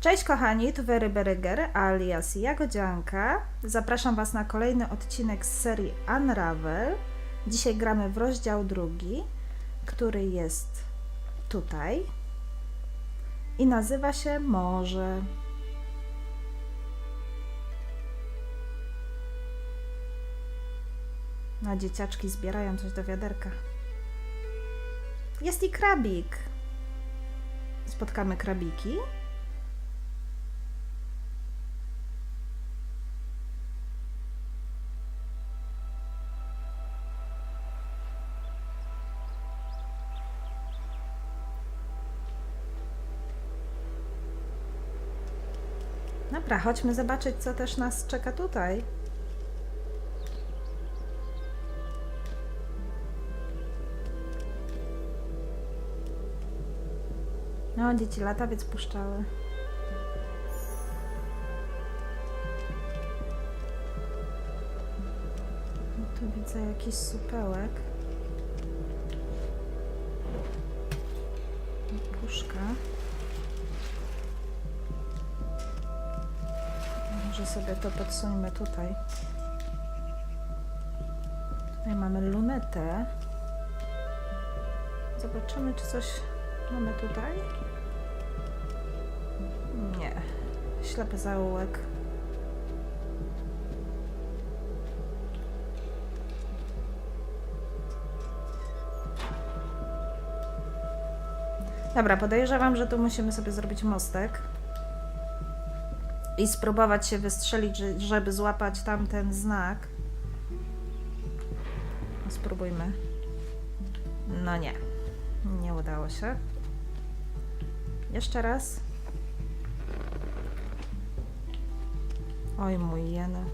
Cześć kochani, tu Wery Beryger alias Jagodzianka. Zapraszam Was na kolejny odcinek z serii Unravel. Dzisiaj gramy w rozdział drugi, który jest tutaj i nazywa się Morze. No, dzieciaczki zbierają coś do wiaderka. Jest i krabik. Spotkamy krabiki. Dobra, chodźmy zobaczyć, co też nas czeka tutaj. No, dzieci latawiec puszczały. No, tu widzę jakiś supełek. Puszka. Może sobie to podsuńmy tutaj. Tutaj mamy lunetę. Zobaczymy, czy coś mamy tutaj. Nie. Ślepy zaułek. Dobra, podejrzewam, że tu musimy sobie zrobić mostek i spróbować się wystrzelić, że- żeby złapać tamten znak. No, Spróbujmy. No nie. Nie udało się. Jeszcze raz. Oj mój jene.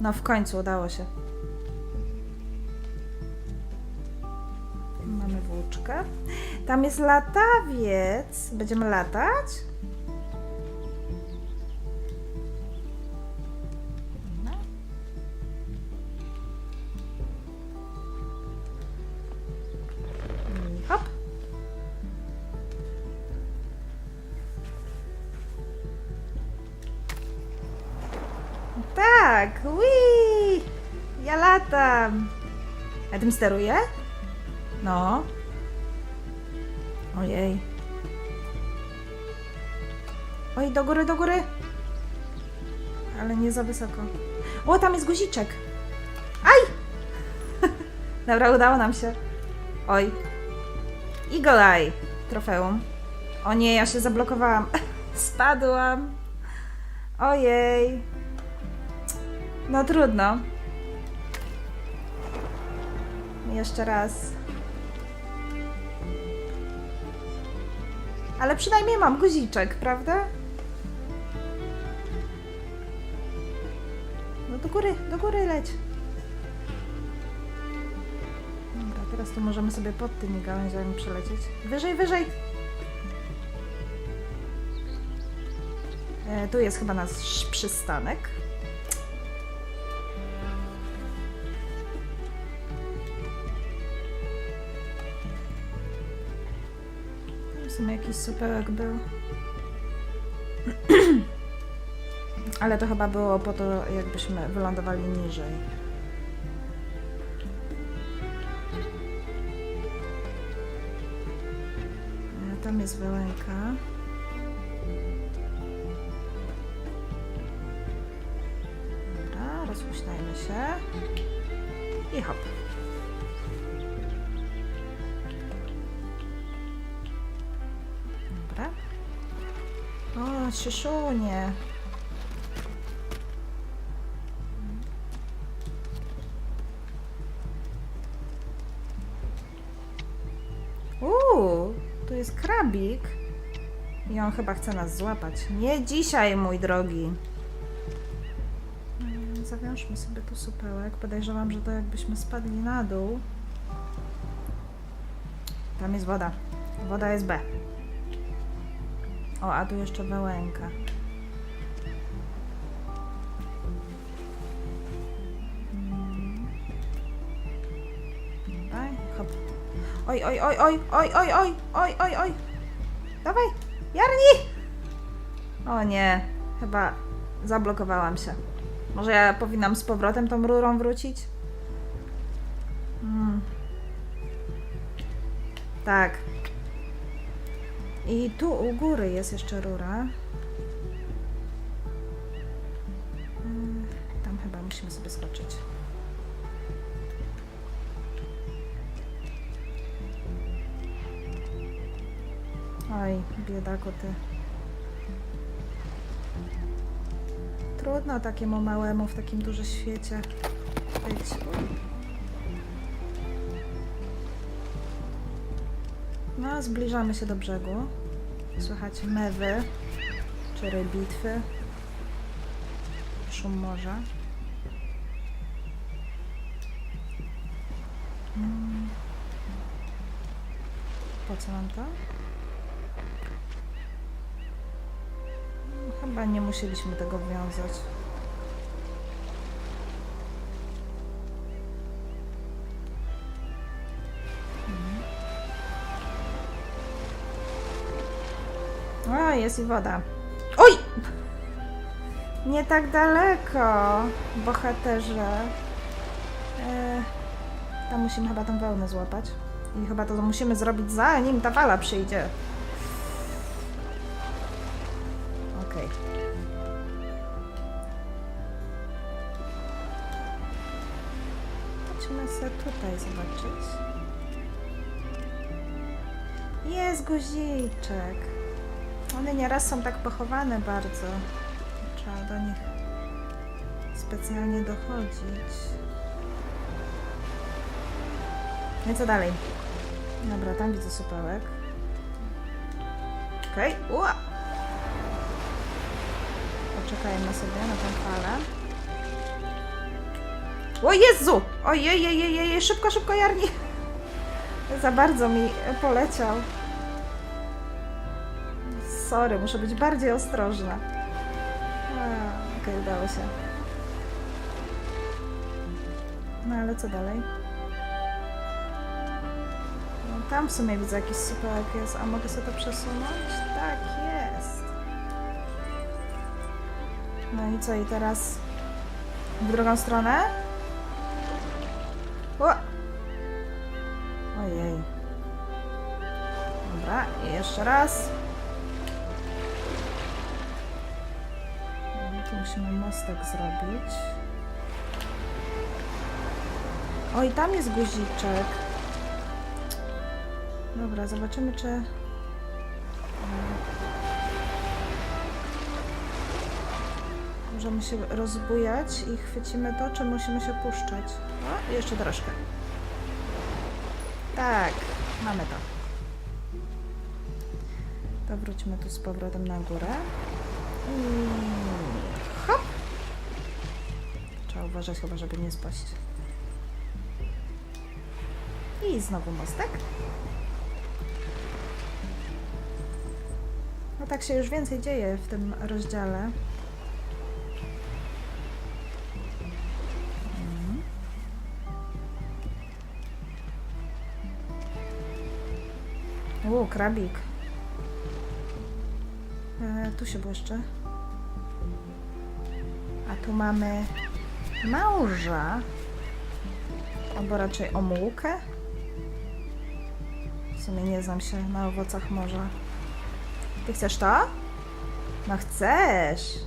No w końcu udało się. Włóczkę. Tam jest latawiec. Będziemy latać? Tak, ui! Ja latam. Ja tym steruję? No. Ojej. Oj, do góry, do góry. Ale nie za wysoko. O, tam jest guziczek. Aj! Dobra, udało nam się. Oj. Eagle Eye. Trofeum. O nie, ja się zablokowałam. Spadłam. Ojej. No trudno. Jeszcze raz. Ale przynajmniej mam guziczek, prawda? No do góry, do góry leć. Dobra, teraz tu możemy sobie pod tymi gałęziami przelecieć. Wyżej, wyżej! E, tu jest chyba nasz przystanek. Sumie jakiś supełek był. Ale to chyba było po to, jakbyśmy wylądowali niżej. E, Tam jest wełenka. O, szyszunie. Uuu, tu jest krabik. I on chyba chce nas złapać. Nie dzisiaj, mój drogi. Mm, Zawiążmy sobie tu supełek. Podejrzewam, że to jakbyśmy spadli na dół. Tam jest woda. Woda jest B. O, a tu jeszcze wełęka. Dobra, hop. Oj, oj, oj, oj, oj, oj, oj, oj, oj, oj. Dawaj, Jarni! O nie, chyba zablokowałam się. Może ja powinnam z powrotem tą rurą wrócić? Mm. Tak. I tu u góry jest jeszcze rura. Mm, Tam chyba musimy sobie skoczyć. Oj, biedako ty. Trudno takiemu małemu w takim dużym świecie być. Zbliżamy się do brzegu. Słychać mewy, czy bitwy, szum morza. Po co nam to? Chyba nie musieliśmy tego wiązać. Jest woda. Oj! Nie tak daleko, bohaterze. E, tam musimy chyba tą wełnę złapać. I chyba to musimy zrobić zanim ta fala przyjdzie. Okej. Chodźmy sobie tutaj zobaczyć. Jest guziczek. One nieraz są tak pochowane bardzo. Trzeba do nich specjalnie dochodzić. No i co dalej? Dobra, tam widzę supełek. Okej, okay. Poczekajmy sobie na tę falę. O Jezu! Ojej, jej, jej, jej, szybko, szybko, Jarni! Za bardzo mi poleciał. Sorry, muszę być bardziej ostrożna. Okej, udało się. No ale co dalej? No, tam w sumie widzę jakiś supełek jest, a mogę sobie to przesunąć? Tak, jest. No i co, i teraz w drugą stronę? O! Ojej. Dobra, jeszcze raz. Musimy mostek zrobić. O, i tam jest guziczek. Dobra, zobaczymy, czy... Możemy się rozbujać i chwycimy to, czy musimy się puszczać? O, jeszcze troszkę. Tak, mamy to. To wróćmy tu z powrotem na górę. I uważać chyba, żeby nie spaść. I znowu mostek. No tak się już więcej dzieje w tym rozdziale. Mhm. U, krabik. E, tu się błyszczy. A tu mamy małża. Albo raczej omułkę. W sumie nie znam się na owocach morza. Ty chcesz to? No chcesz.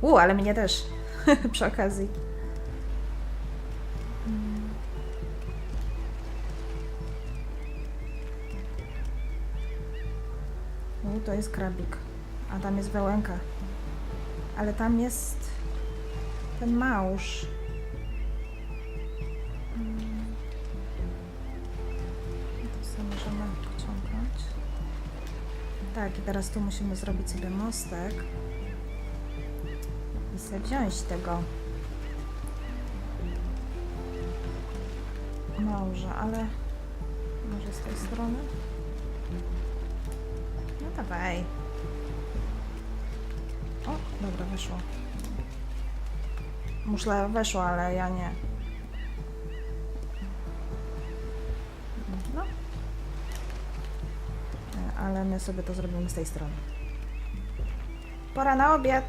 U, ale mnie też. Przy okazji. U, to jest krabik. A tam jest wełenka. Ale tam jest ten małż. Mm. To sobie możemy pociągnąć. Tak, i teraz tu musimy zrobić sobie mostek. I sobie wziąć tego małża, ale może z tej strony? No dawaj. O, dobra, weszło. Muszle weszło, ale ja nie. No, ale my sobie to zrobimy z tej strony. Pora na obiad.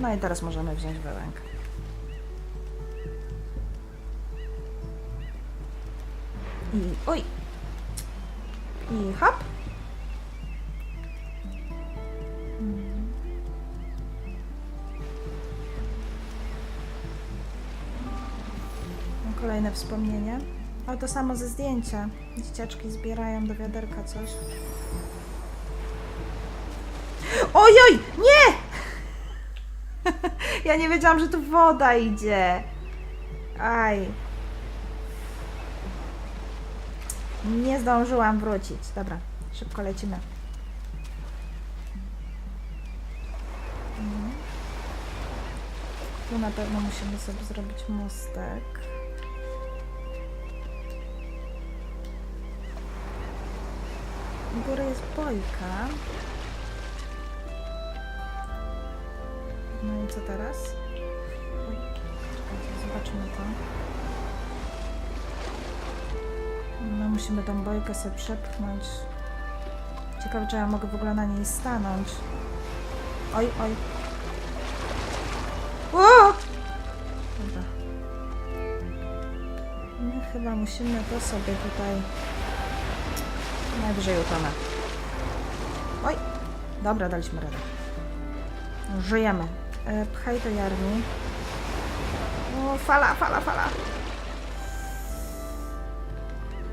No i teraz możemy wziąć wełęk. I oj! I hop! Kolejne wspomnienie. O, to samo ze zdjęcia. Dzieciaczki zbierają do wiaderka coś. Ojoj! Nie! ja nie wiedziałam, że tu woda idzie. Aj. Nie zdążyłam wrócić. Dobra, szybko lecimy. Mhm. Tu na pewno musimy sobie zrobić mostek. U jest bojka. No i co teraz? Czekajcie, zobaczmy to. No musimy tą bojkę sobie przepchnąć. Ciekawe, czy ja mogę w ogóle na niej stanąć. Oj, oj. O! Dobra. My chyba musimy to sobie tutaj najwyżej utonę. Oj! Dobra, daliśmy radę. Żyjemy. E, pchaj do jarni. O, fala, fala, fala.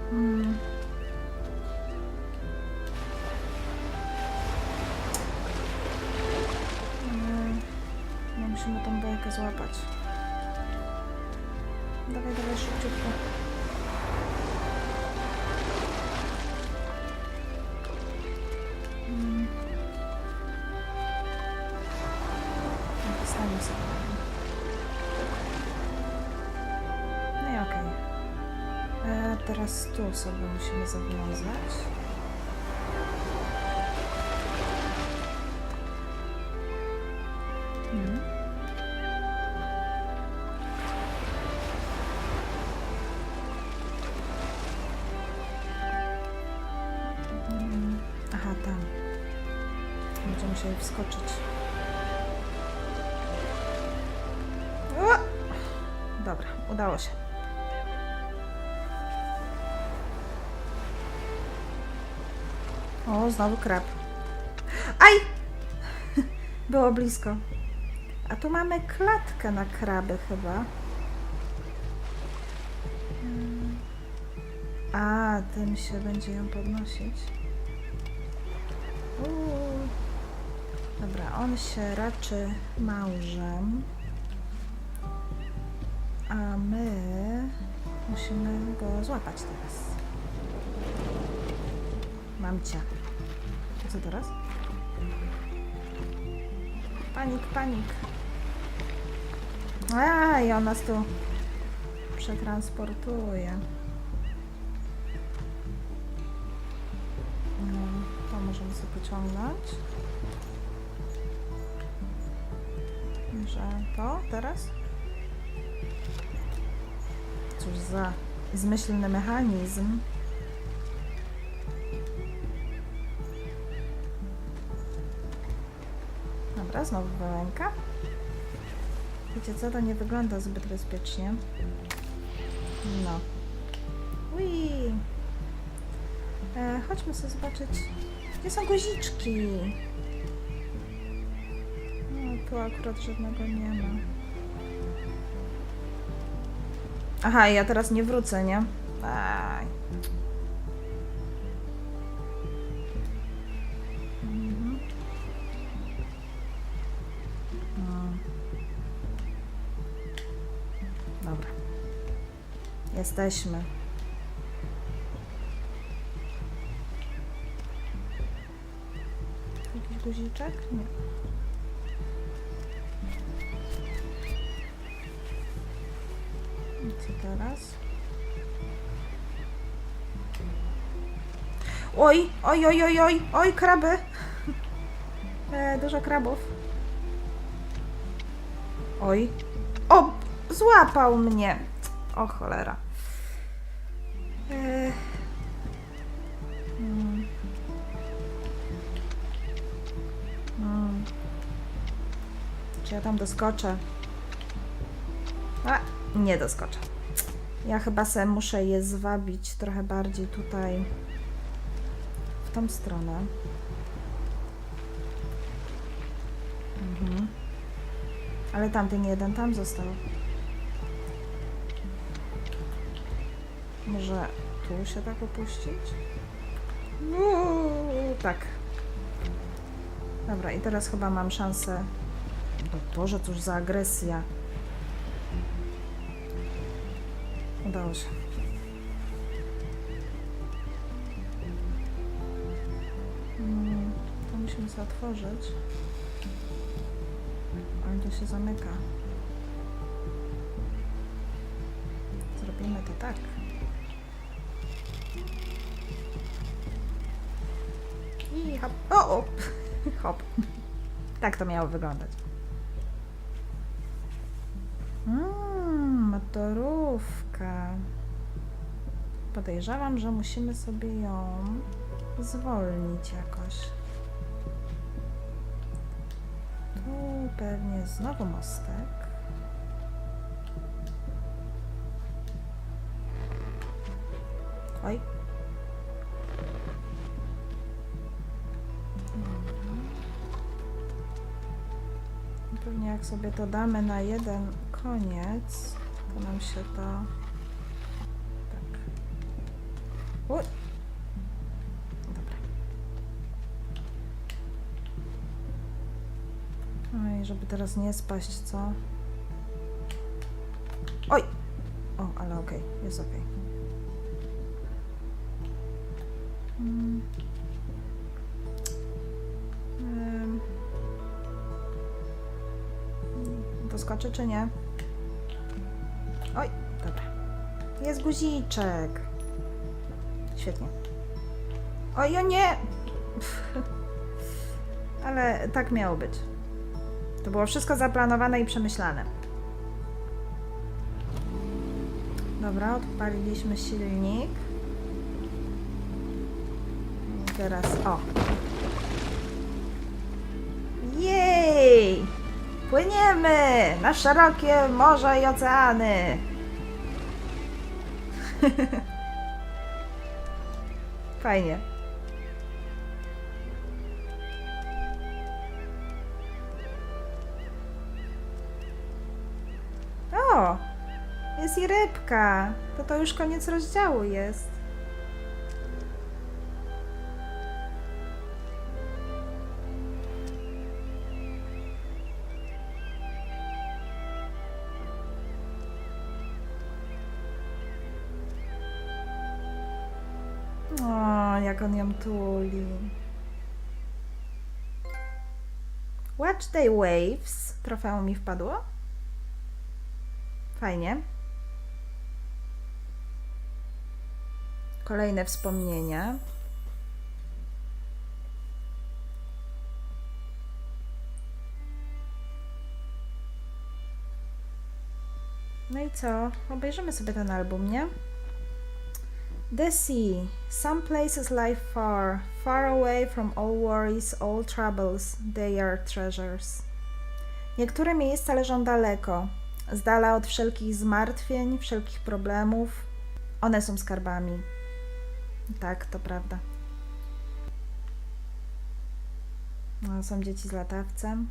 Hmm. Mm, No musimy tą bajkę złapać. Dawaj, dawaj, szybciutko. Tu sobie musimy zawiązać. Mhm. Aha, tam. Będziemy wskoczyć. O! Dobra, udało się. O, znowu krab. Aj! Było blisko. A tu mamy klatkę na kraby chyba. Mm. A, tym się będzie ją podnosić. Uuu. Dobra, on się raczy małżem. A my musimy go złapać teraz. Mam cię. Co teraz? Panik, panik. A, i on nas tu przetransportuje. No, to możemy sobie pociągnąć. Że to teraz? Cóż za zmyślny mechanizm. Dobra, znowu wełęka. Wiecie co, to nie wygląda zbyt bezpiecznie. No. Ui. E, chodźmy sobie zobaczyć, gdzie są guziczki. No, tu akurat żadnego nie ma. Aha, ja teraz nie wrócę, nie? Aj. Jesteśmy. Jakiś guziczek? Nie. I co teraz? Oj, oj, oj, oj, oj, oj, kraby. E, dużo krabów. Oj. O, złapał mnie. O cholera. Mm. Mm. Czy ja tam doskoczę? A, nie doskoczę. Ja chyba se muszę je zwabić trochę bardziej tutaj w tą stronę. Mhm. Ale tamten jeden tam został. Może tu się tak opuścić? No, tak. Dobra, i teraz chyba mam szansę. Boże, cóż za agresja. Udało się. Mm, To musimy sobie otworzyć. Ale to się zamyka. Zrobimy to tak. O, o! Hop. Tak to miało wyglądać. Mmm, motorówka. Podejrzewam, że musimy sobie ją zwolnić jakoś. Tu pewnie znowu mostek. Jak sobie to damy na jeden koniec, to nam się to tak. Uj. Dobra. No i żeby teraz nie spaść, co? Oj! O, ale okej, jest okej. Mm. Doskoczy czy nie? Oj, dobra. Jest guziczek. Świetnie. Oj, o nie! Ale tak miało być. To było wszystko zaplanowane i przemyślane. Dobra, odpaliliśmy silnik. I teraz o. Jej! Płyniemy na szerokie morza i oceany. Fajnie. O! Jest i rybka. To to już koniec rozdziału jest. Jak on ją tuli. Watch the waves. Trofeum mi wpadło. Fajnie. Kolejne wspomnienia. No i co? Obejrzymy sobie ten album, nie? The sea. Some places lie far, far away from all worries, all troubles. They are treasures. Niektóre miejsca leżą daleko, z dala od wszelkich zmartwień, wszelkich problemów. One są skarbami. Tak, to prawda. No, są dzieci z latawcem.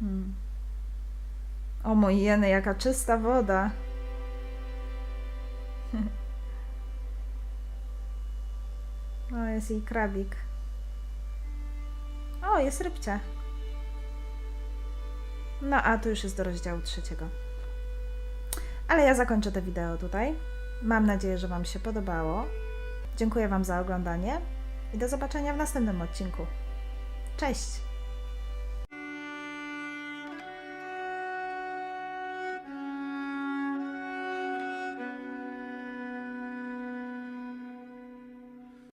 Hmm. O mój jeny, jaka czysta woda. O, jest jej krabik. O, jest rybcia. No, a tu już jest do rozdziału trzeciego. Ale ja zakończę to wideo tutaj. Mam nadzieję, że Wam się podobało. Dziękuję Wam za oglądanie i do zobaczenia w następnym odcinku. Cześć!